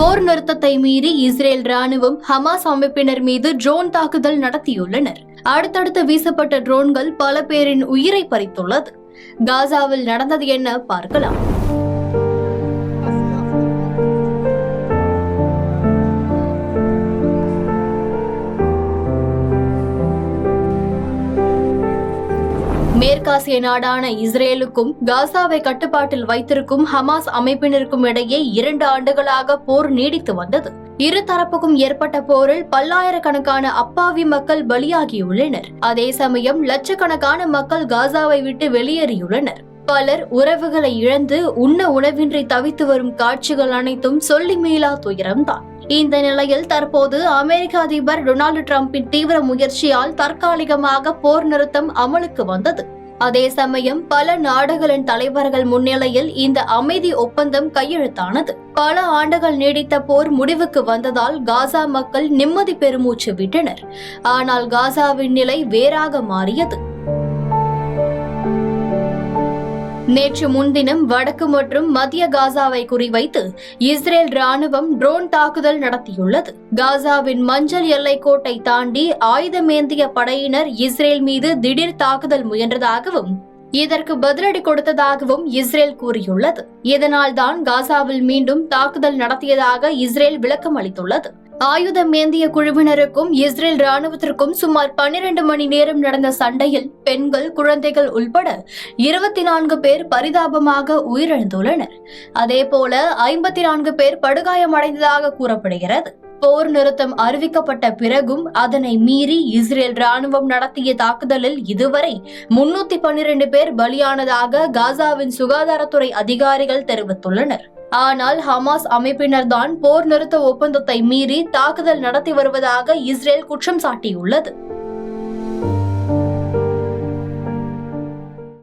போர் நிறுத்தத்தை மீறி இஸ்ரேல் ராணுவம் ஹமாஸ் அமைப்பினர் மீது ட்ரோன் தாக்குதல் நடத்தியுள்ளனர். அடுத்தடுத்து வீசப்பட்ட ட்ரோன்கள் பல பேரின் உயிரை பறித்துள்ளது. காசாவில் நடந்தது என்ன பார்க்கலாம். மேற்காசிய நாடான இஸ்ரேலுக்கும் காசாவை கட்டுப்பாட்டில் வைத்திருக்கும் ஹமாஸ் அமைப்பினருக்கும் இடையே இரண்டு ஆண்டுகளாக போர் நீடித்து வந்தது. இரு தரப்புக்கும் ஏற்பட்ட போரில் பல்லாயிரக்கணக்கான அப்பாவி மக்கள் பலியாகியுள்ளனர். அதே சமயம் லட்சக்கணக்கான மக்கள் காசாவை விட்டு வெளியேறியுள்ளனர். பலர் உறவுகளை இழந்து உண்ண உணவின்றி தவித்து வரும் காட்சிகள் அனைத்தும் சொல்லி மீளா துயரம்தான். இந்த நிலையில் தற்போது அமெரிக்க அதிபர் டொனால்டு டிரம்பின் தீவிர முயற்சியால் தற்காலிகமாக போர் நிறுத்தம் அமலுக்கு வந்தது. அதே சமயம் பல நாடுகளின் தலைவர்கள் முன்னிலையில் இந்த அமைதி ஒப்பந்தம் கையெழுத்தானது. பல ஆண்டுகள் நீடித்த போர் முடிவுக்கு வந்ததால் காசா மக்கள் நிம்மதி பெருமூச்சு விட்டனர். ஆனால் காசாவின் நிலை வேறாக மாறியது. நேற்று முன்தினம் வடக்கு மற்றும் மத்திய காசாவை குறிவைத்து இஸ்ரேல் ராணுவம் ட்ரோன் தாக்குதல் நடத்தியுள்ளது. காசாவின் மஞ்சள் எல்லைக்கோட்டை தாண்டி ஆயுதமேந்திய படையினர் இஸ்ரேல் மீது திடீர் தாக்குதல் முயன்றதாகவும் இதற்கு பதிலடி கொடுத்ததாகவும் இஸ்ரேல் கூறியுள்ளது. இதனால்தான் காசாவில் மீண்டும் தாக்குதல் நடத்தியதாக இஸ்ரேல் விளக்கம் அளித்துள்ளது. ஆயுதம் ஏந்திய குழுவினருக்கும் இஸ்ரேல் ராணுவத்திற்கும் சுமார் பன்னிரண்டு மணி நேரம் நடந்த சண்டையில் பெண்கள் குழந்தைகள் உள்பட இருபத்தி நான்கு பேர் பரிதாபமாக உயிரிழந்துள்ளனர். அதேபோல ஐம்பத்தி நான்கு பேர் படுகாயமடைந்ததாக கூறப்படுகிறது. போர் நிறுத்தம் அறிவிக்கப்பட்ட பிறகும் அதனை மீறி இஸ்ரேல் ராணுவம் நடத்திய தாக்குதலில் இதுவரை முன்னூத்தி பன்னிரண்டு பேர் பலியானதாக காசாவின் சுகாதாரத்துறை அதிகாரிகள் தெரிவித்துள்ளனர். ஆனால் ஹமாஸ் அமைப்பினர்தான் போர் நிறுத்த ஒப்பந்தத்தை மீறி தாக்குதல் நடத்தி வருவதாக இஸ்ரேல் குற்றம் சாட்டியுள்ளது.